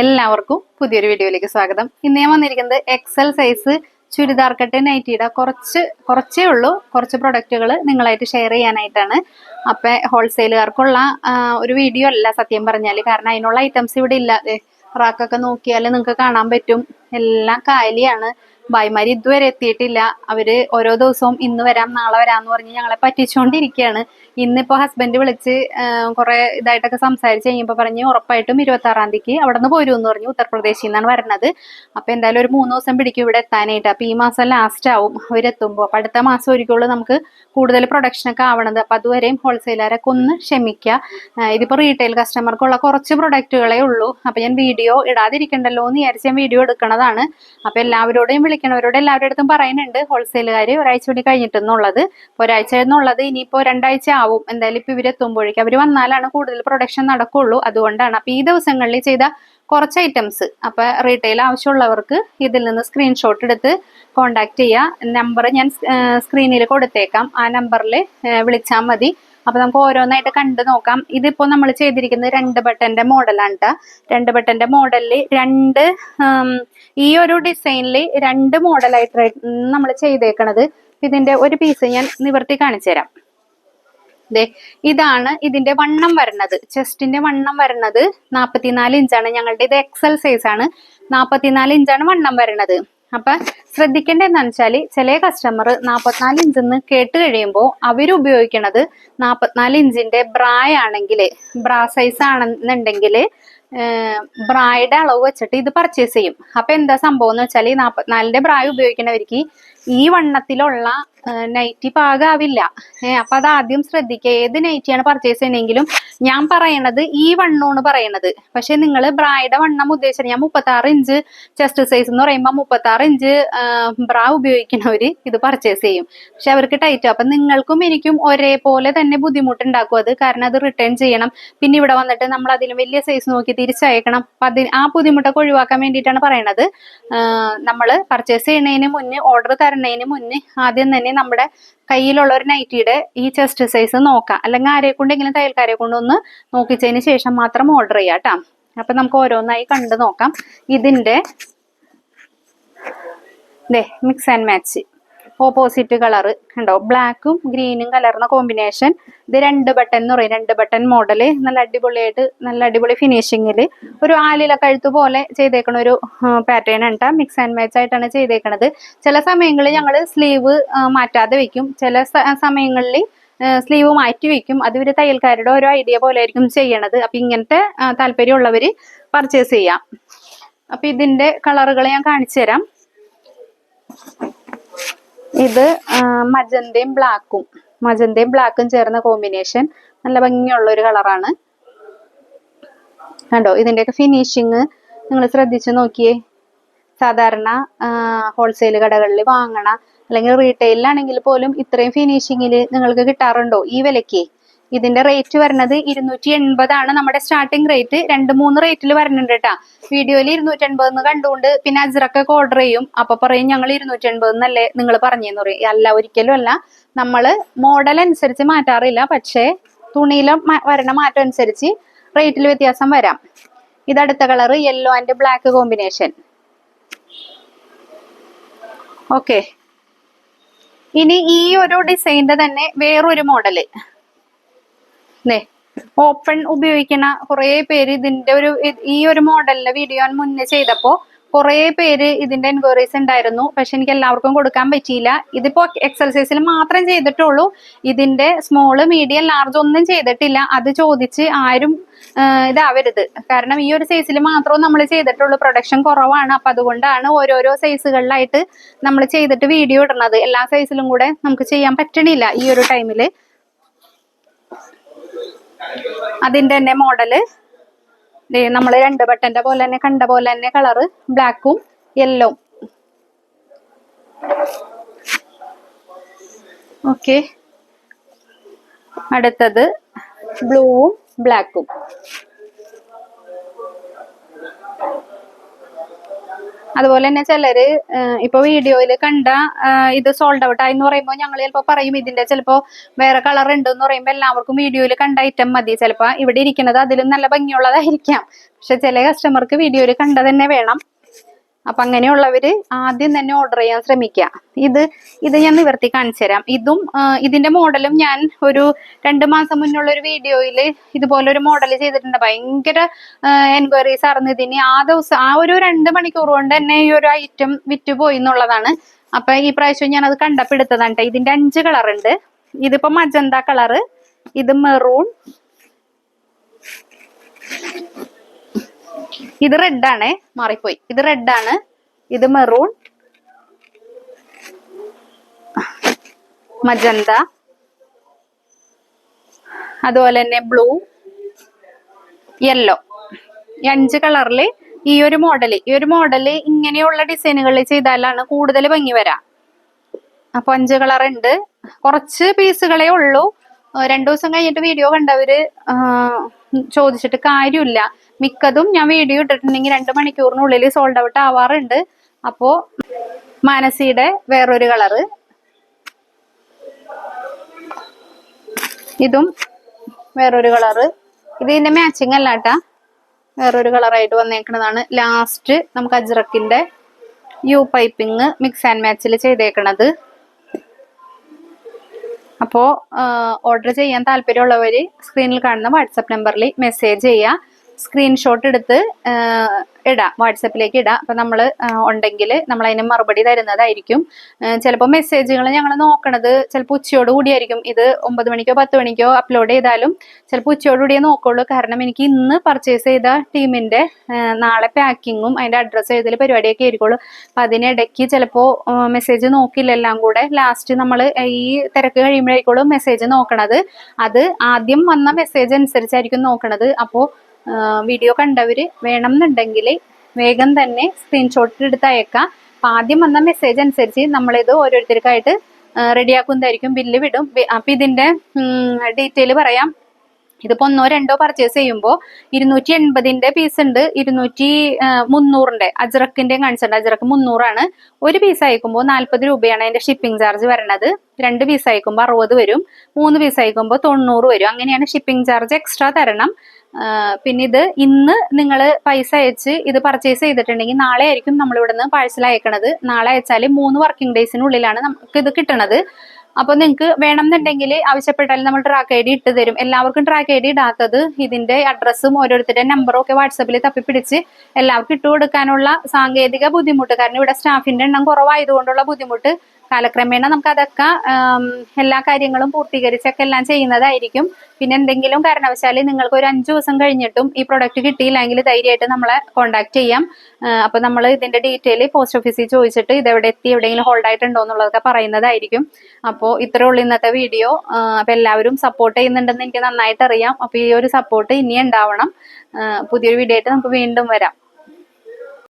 എല്ലാവർക്കും പുതിയൊരു വീഡിയോയിലേക്ക് സ്വാഗതം. ഇന്ന് ഞാൻ വന്നിരിക്കുന്നത് എക്സൽ സൈസ് ചുരിദാർ കട്ട് നൈറ്റിയുടെ കുറച്ച് കുറച്ചേ ഉള്ളൂ. കുറച്ച് പ്രൊഡക്റ്റുകൾ നിങ്ങളായിട്ട് ഷെയർ ചെയ്യാനായിട്ടാണ്. അപ്പം ഹോൾസെയിലുകാർക്കുള്ള ഒരു വീഡിയോ അല്ല സത്യം പറഞ്ഞാൽ കാരണം അതിനുള്ള ഐറ്റംസ് ഇവിടെ ഇല്ല. റാക്കൊക്കെ നോക്കിയാൽ നിങ്ങൾക്ക് കാണാൻ പറ്റും. എല്ലാം കാലിയാണ്. ഭായിമാര് ഇതുവരെ എത്തിയിട്ടില്ല. അവർ ഓരോ ദിവസവും ഇന്ന് വരാം നാളെ വരാന്ന് പറഞ്ഞ് ഞങ്ങളെ പറ്റിച്ചുകൊണ്ടിരിക്കുകയാണ് ഇന്നിപ്പോ ഹസ്ബൻഡ് വിളിച്ച് കുറെ ഇതായിട്ടൊക്കെ സംസാരിച്ച് കഴിഞ്ഞപ്പോ പറഞ്ഞ് ഉറപ്പായിട്ടും ഇരുപത്തി ആറാം തീയതിക്ക് അവിടെ നിന്ന് പോരും എന്ന് പറഞ്ഞു ഉത്തർപ്രദേശിൽ നിന്നാണ് വരണത്. അപ്പൊ എന്തായാലും ഒരു മൂന്ന് ദിവസം പിടിക്കും ഇവിടെ എത്താനായിട്ട്. അപ്പൊ ഈ മാസം ലാസ്റ്റ് ആവും അവരെത്തുമ്പോൾ അപ്പൊ അടുത്ത മാസം ഒരിക്കലും നമുക്ക് കൂടുതൽ പ്രൊഡക്ഷൻ ഒക്കെ ആവണത്. അപ്പൊ അതുവരെയും ഹോൾസെയിലറൊക്കെ ഒന്ന് ക്ഷമിക്കുക ഇതിപ്പോ റീറ്റെയിൽ കസ്റ്റമർക്കുള്ള കുറച്ച് പ്രൊഡക്റ്റുകളേ ഉള്ളൂ. അപ്പൊ ഞാൻ വീഡിയോ ഇടാതിരിക്കണ്ടല്ലോ എന്ന് വിചാരിച്ച് ഞാൻ വീഡിയോ എടുക്കണതാണ്. അപ്പൊ എല്ലാവരോടെയും വിളിക്കണവരോട് എല്ലാവരുടെ അടുത്തും പറയുന്നുണ്ട്. ഹോൾസെയിലുകാർ ഒരാഴ്ച കൂടി കഴിഞ്ഞിട്ടെന്നുള്ളത്. ഒരാഴ്ച എന്നുള്ളത് ഇനിയിപ്പോ രണ്ടാഴ്ച ആവും. എന്തായാലും ഇപ്പൊ ഇവരെത്തുമ്പോഴേക്കും അവർ വന്നാലാണ് കൂടുതൽ പ്രൊഡക്ഷൻ നടക്കുള്ളൂ. അതുകൊണ്ടാണ്. അപ്പൊ ഈ ദിവസങ്ങളിൽ ചെയ്ത കുറച്ച് ഐറ്റംസ് അപ്പൊ റീറ്റെയിൽ ആവശ്യമുള്ളവർക്ക് ഇതിൽ നിന്ന് സ്ക്രീൻഷോട്ട് എടുത്ത് കോണ്ടാക്ട് ചെയ്യുക നമ്പർ ഞാൻ സ്ക്രീനിൽ കൊടുത്തേക്കാം. ആ നമ്പറിൽ വിളിച്ചാൽ മതി. അപ്പൊ നമുക്ക് ഓരോന്നായിട്ട് കണ്ടു നോക്കാം. ഇതിപ്പോ നമ്മൾ ചെയ്തിരിക്കുന്നത് രണ്ട് ബട്ടന്റെ മോഡലാണ് കേട്ടോ രണ്ട് ബട്ടന്റെ മോഡലിൽ രണ്ട് ഈ ഒരു ഡിസൈനിൽ രണ്ട് മോഡലായിട്ട് നമ്മൾ ചെയ്തേക്കണത്. ഇതിന്റെ ഒരു പീസ് ഞാൻ നിവർത്തി കാണിച്ചു തരാം. ദേ ഇതാണ് ഇതിന്റെ വണ്ണം വരുന്നത് ചെസ്റ്റിന്റെ വണ്ണം വരുന്നത് നാപ്പത്തിനാല് ഇഞ്ചാണ്. ഞങ്ങളുടെ ഇത് എക്സൽ സൈസ് ആണ്. നാപ്പത്തിനാല് ഇഞ്ചാണ് വണ്ണം വരുന്നത് അപ്പൊ ശ്രദ്ധിക്കേണ്ടതെന്ന് വെച്ചാൽ ചില കസ്റ്റമർ നാൽപ്പത്തിനാല് ഇഞ്ചെന്ന് കേട്ട് കഴിയുമ്പോൾ അവർ ഉപയോഗിക്കണത് നാൽപ്പത്തിനാല് ഇഞ്ചിന്റെ ബ്രായാണെങ്കിൽ ബ്രാ സൈസ് ആണെന്നുണ്ടെങ്കിൽ ബ്രായുടെ അളവ് വെച്ചിട്ട് ഇത് പർച്ചേസ് ചെയ്യും. അപ്പൊ എന്താ സംഭവം എന്ന് വെച്ചാൽ ഈ നാൽപ്പത്തിനാലിന്റെ ബ്രായ് ഉപയോഗിക്കുന്നവർക്ക് ഈ വണ്ണത്തിലുള്ള നൈറ്റി പാകാവില്ല. ഏഹ് അപ്പൊ അത് ആദ്യം ശ്രദ്ധിക്കുക ഏത് നൈറ്റിയാണ് പർച്ചേസ് ചെയ്യണമെങ്കിലും ഞാൻ പറയണത് ഈ വണ്ണമാണ് പറയണത്. പക്ഷെ നിങ്ങൾ ബ്രായുടെ വണ്ണം ഉദ്ദേശിച്ചത് ഞാൻ മുപ്പത്തി ആറ് ഇഞ്ച് ചെസ്റ്റ് സൈസ് എന്ന് പറയുമ്പോൾ മുപ്പത്തി ആറ് ഇഞ്ച് ബ്രാ ഉപയോഗിക്കുന്നവര് ഇത് പർച്ചേസ് ചെയ്യും. പക്ഷെ അവർക്ക് ടൈറ്റ് അപ്പൊ നിങ്ങൾക്കും എനിക്കും ഒരേപോലെ തന്നെ ബുദ്ധിമുട്ടുണ്ടാക്കും അത്. കാരണം അത് റിട്ടേൺ ചെയ്യണം. പിന്നെ ഇവിടെ വന്നിട്ട് നമ്മൾ അതിലും വലിയ സൈസ് നോക്കി തിരിച്ചയക്കണം. അപ്പൊ അതിന് ആ ബുദ്ധിമുട്ടൊക്കെ ഒഴിവാക്കാൻ വേണ്ടിയിട്ടാണ് പറയണത്. നമ്മൾ പർച്ചേസ് ചെയ്യുന്നതിന് മുന്നേ ഓർഡർ തരുന്നതിന് മുന്നേ ആദ്യം തന്നെ നമ്മുടെ കയ്യിലുള്ള ഒരു നൈറ്റിയുടെ ഈ ചെസ്റ്റ് സൈസ് നോക്കാം. അല്ലെങ്കിൽ ആരെ കൊണ്ടെങ്കിലും തയ്യൽക്കാരെ കൊണ്ടൊന്ന് നോക്കിച്ചതിന് ശേഷം മാത്രം ഓർഡർ ചെയ്യാം കേട്ടോ അപ്പൊ നമുക്ക് ഓരോന്നായി കണ്ടു നോക്കാം. ഇതിന്റെ mix and match opposite colour കണ്ടോ ബ്ലാക്കും ഗ്രീനും കലർന്ന കോമ്പിനേഷൻ ഇത് രണ്ട് ബട്ടൺ എന്ന് പറയും. രണ്ട് ബട്ടൺ മോഡൽ നല്ല അടിപൊളിയായിട്ട് നല്ല അടിപൊളി ഫിനിഷിങ്ങിൽ ഒരു ആലില കഴുത്ത് പോലെ ചെയ്തേക്കണ ഒരു പാറ്റേൺ ഉണ്ട് മിക്സ് ആൻഡ് മാച്ച് ആയിട്ടാണ് ചെയ്തേക്കണത്. ചില സമയങ്ങളിൽ ഞങ്ങൾ സ്ലീവ് മാറ്റാതെ വെക്കും. ചില സമയങ്ങളിൽ സ്ലീവ് മാറ്റി വെക്കും. അത് ഒരു തയ്യൽക്കാരുടെ ഓരോ ഐഡിയ പോലെ ആയിരിക്കും ചെയ്യണത്. അപ്പൊ ഇങ്ങനത്തെ താല്പര്യമുള്ളവർ പർച്ചേസ് ചെയ്യാം. അപ്പൊ ഇതിന്റെ കളറുകൾ ഞാൻ കാണിച്ചു തരാം ഇത് മജന്തയും ബ്ലാക്കും മജന്തയും ബ്ലാക്കും ചേർന്ന കോമ്പിനേഷൻ നല്ല ഭംഗിയുള്ള ഒരു കളറാണ് കണ്ടോ? ഇതിന്റെയൊക്കെ ഫിനിഷിങ് നിങ്ങൾ ശ്രദ്ധിച്ചു നോക്കിയേ. സാധാരണ ഹോൾസെയിൽ കടകളിൽ വാങ്ങണ അല്ലെങ്കിൽ റീറ്റെയിലാണെങ്കിൽ പോലും ഇത്രയും ഫിനിഷിങ്ങിൽ നിങ്ങൾക്ക് കിട്ടാറുണ്ടോ? ഈ വിലയ്ക്ക്. ഇതിന്റെ റേറ്റ് വരുന്നത് ഇരുന്നൂറ്റി എൺപതാണ് നമ്മുടെ സ്റ്റാർട്ടിംഗ് റേറ്റ് രണ്ട് മൂന്ന് റേറ്റിൽ വരുന്നുണ്ട് കേട്ടാ വീഡിയോയിൽ ഇരുന്നൂറ്റി എൺപത് എന്ന് കണ്ടുകൊണ്ട് പിന്നെ അജ്രക്കൊക്കെ ഓർഡർ ചെയ്യും. അപ്പൊ പറയും ഞങ്ങൾ ഇരുന്നൂറ്റി എൺപത് എന്നല്ലേ നിങ്ങൾ പറഞ്ഞെന്ന് പറയും. അല്ല ഒരിക്കലും അല്ല. നമ്മൾ മോഡൽ അനുസരിച്ച് മാറ്റാറില്ല. പക്ഷേ തുണിയിലെ വരണ മാറ്റം അനുസരിച്ച് റേറ്റിൽ വ്യത്യാസം വരാം. ഇതടുത്ത colour yellow and black combination okay ഇനി ഈ ഒരു ഡിസൈനിന്റെ തന്നെ വേറൊരു മോഡൽ 네 ഓപ്പൺ ഉപയോഗിക്കുന്ന കുറേ പേര് ഇതിന്റെ ഒരു ഈ ഒരു മോഡലിന്റെ വീഡിയോ മുന്നേ ചെയ്തപ്പോ കുറേ പേര് ഇതിന്റെ എൻക്വയറീസ് ഉണ്ടായിരുന്നു. പക്ഷെ എനിക്ക് എല്ലാവർക്കും കൊടുക്കാൻ പറ്റിയില്ല. ഇതിപ്പോ എക്സർസൈസിൽ മാത്രം ചെയ്തിട്ടുള്ളൂ. ഇതിന്റെ സ്മോൾ മീഡിയം ലാർജ് ഒന്നും ചെയ്തിട്ടില്ല. അത് ചോദിച്ച് ആരും ഇതാവരുത്. കാരണം ഈ ഒരു സൈസിൽ മാത്രം നമ്മൾ ചെയ്തിട്ടുള്ളൂ. പ്രൊഡക്ഷൻ കുറവാണ്. അപ്പൊ അതുകൊണ്ടാണ് ഓരോരോ സൈസുകളിലായിട്ട് നമ്മൾ ചെയ്തിട്ട് വീഡിയോ ഇടുന്നത് എല്ലാ സൈസിലും കൂടെ നമുക്ക് ചെയ്യാൻ പറ്റണില്ല ഈ ഒരു ടൈമിൽ അതിന്റെ തന്നെ മോഡൽ നമ്മൾ രണ്ട് ബട്ടന്റെ പോലെ തന്നെ കണ്ട പോലെ തന്നെ കളറ് ബ്ലാക്കും യെല്ലോ ഓക്കെ അടുത്തത് ബ്ലൂവും ബ്ലാക്കും അതുപോലെ തന്നെ ചിലര് ഇപ്പൊ വീഡിയോയിൽ കണ്ട ഇത് സോൾഡ് ഔട്ട് ആയി എന്ന് പറയുമ്പോൾ ഞങ്ങൾ ചിലപ്പോൾ പറയും ഇതിന്റെ ചിലപ്പോൾ വേറെ കളർ ഉണ്ട് എന്ന് പറയുമ്പോൾ എല്ലാവർക്കും വീഡിയോയിൽ കണ്ട ഐറ്റം മതി. ചിലപ്പോൾ ഇവിടെ ഇരിക്കുന്നത് അതിലും നല്ല ഭംഗിയുള്ളതായിരിക്കാം. പക്ഷെ ചില കസ്റ്റമർക്ക് വീഡിയോയിൽ കണ്ട തന്നെ വേണം. അപ്പൊ അങ്ങനെയുള്ളവര് ആദ്യം തന്നെ ഓർഡർ ചെയ്യാൻ ശ്രമിക്കുക. ഇത് ഇത് ഞാൻ നിവർത്തി കാണിച്ചു തരാം. ഇതും ഇതിന്റെ മോഡലും ഞാൻ ഒരു രണ്ട് മാസം മുന്നുള്ള ഒരു വീഡിയോയിൽ ഇതുപോലെ ഒരു മോഡൽ ചെയ്തിട്ടുണ്ട്. ഭയങ്കര എൻക്വയറീസ് ആയിരുന്നു. ഇതിന് ആ ദിവസം ആ ഒരു രണ്ട് മണിക്കൂർ കൊണ്ട് തന്നെ ഈ ഒരു ഐറ്റം വിറ്റുപോയി എന്നുള്ളതാണ്. അപ്പൊ ഈ പ്രാവശ്യം ഞാൻ അത് കണ്ടപ്പെടുത്തതാണ്. ഇതിന്റെ അഞ്ച് കളർ ഉണ്ട്. ഇതിപ്പോ മജന്ത കളറ് ഇത് മെറൂൺ ഇത് റെഡ് ആണ്. മാറിപ്പോയി. ഇത് റെഡ് ആണ്. ഇത് മെറൂൺ മജന്ത അതുപോലെ തന്നെ ബ്ലൂ യെല്ലോ ഈ അഞ്ച് കളറിൽ ഈ ഒരു മോഡൽ ഈ ഒരു മോഡൽ ഇങ്ങനെയുള്ള ഡിസൈനുകളിൽ ചെയ്താലാണ് കൂടുതൽ ഭംഗി വരാം. അപ്പൊ അഞ്ച് കളർ ഉണ്ട്. കുറച്ച് പീസുകളേ ഉള്ളൂ. രണ്ടു ദിവസം കഴിഞ്ഞിട്ട് വീഡിയോ കണ്ടവര് ചോദിച്ചിട്ട് കാര്യമില്ല. മിക്കതും ഞാൻ വീഡിയോ ഇട്ടിട്ടുണ്ടെങ്കിൽ രണ്ട് മണിക്കൂറിനുള്ളിൽ സോൾഡ് ഔട്ട് ആവാറുണ്ട്. അപ്പോ മാനസിയുടെ വേറൊരു കളറ് ഇതും വേറൊരു കളറ് ഇത് ഇതിന്റെ മാച്ചിങ് അല്ലാട്ടാ വേറൊരു കളറായിട്ട് വന്നേക്കുന്നതാണ് ലാസ്റ്റ് നമുക്ക് അജ്രക്കിന്റെ യു പൈപ്പിംഗ് മിക്സ് ആൻഡ് മാച്ചിൽ ചെയ്തേക്കണത്. അപ്പോൾ ഓർഡർ ചെയ്യാൻ താല്പര്യമുള്ളവർ സ്ക്രീനിൽ കാണുന്ന വാട്സപ്പ് നമ്പറിൽ മെസ്സേജ് ചെയ്യുക സ്ക്രീൻഷോട്ട് എടുത്ത് ഇടാം വാട്സപ്പിലേക്ക് ഇടാം. അപ്പം നമ്മൾ ഉണ്ടെങ്കിൽ നമ്മൾ അതിന് മറുപടി തരുന്നതായിരിക്കും. ചിലപ്പോൾ മെസ്സേജുകൾ ഞങ്ങൾ നോക്കണത് ചിലപ്പോൾ ഉച്ചയോട് കൂടിയായിരിക്കും. ഇത് ഒമ്പത് മണിക്കോ പത്ത് മണിക്കോ അപ്ലോഡ് ചെയ്താലും ചിലപ്പോൾ ഉച്ചയോട് കൂടിയേ നോക്കുള്ളൂ. കാരണം എനിക്ക് ഇന്ന് പർച്ചേസ് ചെയ്ത ടീമിന്റെ നാളെ പാക്കിങ്ങും അതിന്റെ അഡ്രസ്സ് എഴുതൽ പരിപാടിയൊക്കെ ആയിരിക്കുള്ളൂ. അപ്പം അതിനിടയ്ക്ക് ചിലപ്പോൾ മെസ്സേജ് നോക്കില്ല എല്ലാം കൂടെ ലാസ്റ്റ് നമ്മൾ ഈ തിരക്ക് കഴിയുമ്പോഴേക്കുള്ളൂ മെസ്സേജ് നോക്കണത്. അത് ആദ്യം വന്ന മെസ്സേജ് അനുസരിച്ചായിരിക്കും നോക്കണത്. അപ്പോൾ വീഡിയോ കണ്ടവര് വേണമെന്നുണ്ടെങ്കിൽ വേഗം തന്നെ സ്ക്രീൻഷോട്ട് എടുത്ത് അയക്കാം. അപ്പം ആദ്യം വന്ന മെസ്സേജ് അനുസരിച്ച് നമ്മളിത് ഓരോരുത്തർക്കായിട്ട് റെഡിയാക്കുന്നതായിരിക്കും ബില്ല് വിടും. അപ്പം ഇതിന്റെ ഡീറ്റെയിൽ പറയാം. ഇതിപ്പോൾ ഒന്നോ രണ്ടോ പർച്ചേസ് ചെയ്യുമ്പോൾ ഇരുന്നൂറ്റി എൺപതിന്റെ പീസ് ഉണ്ട്. ഇരുന്നൂറ്റി മുന്നൂറിന്റെ അജ്രക്കിന്റെ കാണിച്ചിട്ടുണ്ട് അജ്രക്ക് മുന്നൂറാണ്. ഒരു പീസ് അയക്കുമ്പോൾ നാൽപ്പത് രൂപയാണ് അതിന്റെ ഷിപ്പിംഗ് ചാർജ് വരണത്. രണ്ട് പീസ് അയക്കുമ്പോൾ അറുപത് വരും. മൂന്ന് പീസ് അയക്കുമ്പോൾ തൊണ്ണൂറ് വരും. അങ്ങനെയാണ് ഷിപ്പിംഗ് ചാർജ് എക്സ്ട്രാ തരണം. പിന്നെ ഇത് ഇന്ന് നിങ്ങൾ പൈസ അയച്ച് ഇത് പർച്ചേസ് ചെയ്തിട്ടുണ്ടെങ്കിൽ നാളെ ആയിരിക്കും നമ്മൾ ഇവിടുന്ന് പാഴ്സൽ അയക്കണത്. നാളെ അയച്ചാൽ മൂന്ന് വർക്കിംഗ് ഡേയ്സിനുള്ളിലാണ് നമുക്ക് ഇത് കിട്ടണത്. അപ്പോൾ നിങ്ങൾക്ക് വേണമെന്നുണ്ടെങ്കിൽ ആവശ്യപ്പെട്ടാൽ നമ്മൾ ട്രാക്ക് ഐ ഡി ഇട്ട് തരും. എല്ലാവർക്കും ട്രാക്ക് ഐ ഡി ഇടാത്തത് ഇതിന്റെ അഡ്രസ്സും ഓരോരുത്തരുടെ നമ്പറും ഒക്കെ വാട്സപ്പിൽ തപ്പിപ്പിടിച്ച് എല്ലാവർക്കും ഇട്ട് കൊടുക്കാനുള്ള സാങ്കേതിക ബുദ്ധിമുട്ട്. കാരണം ഇവിടെ സ്റ്റാഫിന്റെ എണ്ണം കുറവായതുകൊണ്ടുള്ള ബുദ്ധിമുട്ട്. കാലക്രമേണ നമുക്ക് അതൊക്കെ എല്ലാ കാര്യങ്ങളും പൂർത്തീകരിച്ചൊക്കെ എല്ലാം ചെയ്യുന്നതായിരിക്കും. പിന്നെ എന്തെങ്കിലും കാരണവശാൽ നിങ്ങൾക്ക് ഒരു അഞ്ചു ദിവസം കഴിഞ്ഞിട്ടും ഈ പ്രൊഡക്റ്റ് കിട്ടിയില്ലെങ്കിൽ ധൈര്യമായിട്ട് നമ്മളെ കോൺടാക്ട് ചെയ്യാം. അപ്പോൾ നമ്മൾ ഇതിന്റെ ഡീറ്റെയിൽ പോസ്റ്റ് ഓഫീസിൽ ചോദിച്ചിട്ട് ഇതെവിടെ എത്തി എവിടെയെങ്കിലും ഹോൾഡ് ആയിട്ടുണ്ടോ എന്നുള്ളതൊക്കെ പറയുന്നതായിരിക്കും. അപ്പോൾ ഇത്രേ ഉള്ളൂ ഇന്നത്തെ വീഡിയോ അപ്പോൾ എല്ലാവരും സപ്പോർട്ട് ചെയ്യുന്നുണ്ടെന്ന് എനിക്ക് നന്നായിട്ട് അറിയാം അപ്പോൾ ഈ ഒരു സപ്പോർട്ട് ഇനി ഉണ്ടാവണം. പുതിയൊരു വീഡിയോ ആയിട്ട് നമുക്ക് വീണ്ടും വരാം.